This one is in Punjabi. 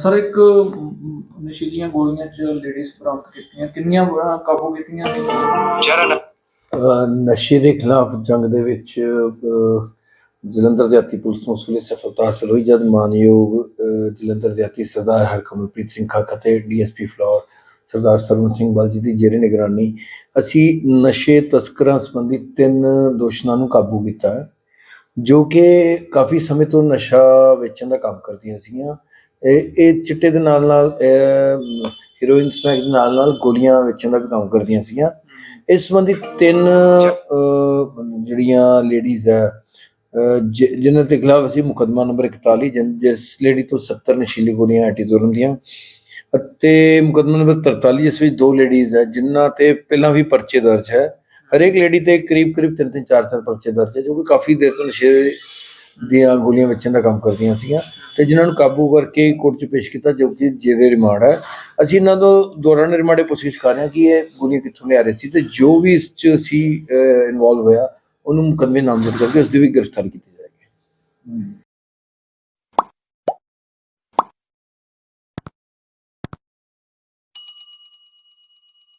ਸਰ ਇੱਕ ਨਸ਼ੀਲੀਆਂ ਗੋਲੀਆਂ ਚ ਲੇਡੀਜ਼ ਬਰਾਮਦ ਕੀਤੀਆਂ। ਕਿੰਨੀਆਂ ਕਾਬੂ ਕੀਤੀਆਂ ਚਰਨ ਅਹ ਨਸ਼ੇ ਦੇ ਖਿਲਾਫ ਜੰਗ ਦੇ ਵਿੱਚ ਅਹ, ਜਲੰਧਰ ਦਿਹਾਤੀ ਪੁਲਿਸ ਨੂੰ ਉਸ ਵੇਲੇ ਸਫਲਤਾ ਹਾਸਲ ਹੋਈ ਜਦ ਮਾਨਯੋਗ ਅਹ, ਜਲੰਧਰ ਦਿਹਾਤੀ ਸਰਦਾਰ ਹਰਕਮਲਪ੍ਰੀਤ ਸਿੰਘ ਖਾਕਾ ਤੇ ਡੀਐਸਪੀ ਫਲੋਰ ਸਰਦਾਰ ਸਰਵਨ ਸਿੰਘ ਬਲਜੀ ਦੀ ਜੇਰੇ ਨਿਗਰਾਨੀ। ਅਸੀਂ ਨਸ਼ੇ ਤਸਕਰਾਂ ਸੰਬੰਧੀ ਤਿੰਨ ਦੋਸ਼ੀਆਂ ਨੂੰ ਕਾਬੂ ਕੀਤਾ ਹੈ। ਜੋ ਕਿ ਕਾਫੀ ਸਮੇਂ ਤੋਂ ਨਸ਼ਾ ਵੇਚਣ ਦਾ ਕੰਮ ਕਰਦੀਆਂ ਸੀਗੀਆਂ। ਇਹ ਇਹ ਚਿੱਟੇ ਦੇ ਨਾਲ ਨਾਲ ਹੀਰੋਇਨ ਸਮੈਕ ਦੇ ਨਾਲ ਨਾਲ ਗੋਲੀਆਂ ਵੇਚਣ ਦਾ ਵੀ ਕੰਮ ਕਰਦੀਆਂ ਸੀਗੀਆਂ। ਇਸ ਸੰਬੰਧੀ ਤਿੰਨ ਜਿਹੜੀਆਂ ਲੇਡੀਜ਼ ਹੈ ਅਹ, ਜਿਨ੍ਹਾਂ ਦੇ ਖਿਲਾਫ ਅਸੀਂ ਮੁਕੱਦਮਾ ਨੰਬਰ 41 ਜਿਸ ਲੇਡੀ ਤੋਂ 70 ਨਸ਼ੀਲੀ ਗੋਲੀਆਂ ਐਟੀਜ਼ੋਲਮ ਦੀਆਂ ਅਤੇ ਮੁਕੱਦਮਾ ਨੰਬਰ 43 ਜਿਸ ਵਿੱਚ ਦੋ ਲੇਡੀਜ਼ ਹੈ ਜਿਨ੍ਹਾਂ ਤੇ ਪਹਿਲਾਂ ਵੀ ਪਰਚੇ ਦਰਜ ਹੈ। ਹਰੇਕ ਲੇਡੀ ਤੇ ਕਰੀਬ ਕਰੀਬ ਤਿੰਨ ਤਿੰਨ ਚਾਰ ਚਾਰ ਪਰਚੇ ਦਰਜ ਹੈ, ਜੋ ਕਿ ਕਾਫੀ ਦੇਰ ਤੋਂ ਨਸ਼ੇ ਦੀਆਂ ਗੋਲੀਆਂ ਵੇਚਣ ਦਾ ਕੰਮ ਕਰਦੀਆਂ ਸੀਗੀਆਂ ਤੇ ਜਿਨ੍ਹਾਂ ਨੂੰ ਕਾਬੂ ਕਰਕੇ ਕੋਰਟ 'ਚ ਪੇਸ਼ ਕੀਤਾ, ਜੋ ਕਿ ਜੇਰੇ ਰਿਮਾਂਡ ਹੈ। ਅਸੀਂ ਇਹਨਾਂ ਤੋਂ ਦੌਰਾਨ ਰਿਮਾਂਡੇ ਪੁੱਛਗਿੱਛ ਕਰ ਰਹੇ ਹਾਂ ਕਿ ਇਹ ਗੋਲੀਆਂ ਕਿੱਥੋਂ ਲਿਆ ਰਹੇ ਸੀ ਤੇ ਜੋ ਵੀ ਇਸ 'ਚ ਸੀ ਇਨਵੋਲਵ ਹੋਇਆ, ਉਹਨੂੰ ਮੁਕੱਦਮੇ ਨਾਮਜ਼ਦ ਕਰਕੇ ਉਸ ਦੀ ਵੀ ਗ੍ਰਿਫਤਾਰੀ ਕੀਤੀ ਜਾਏਗੀ।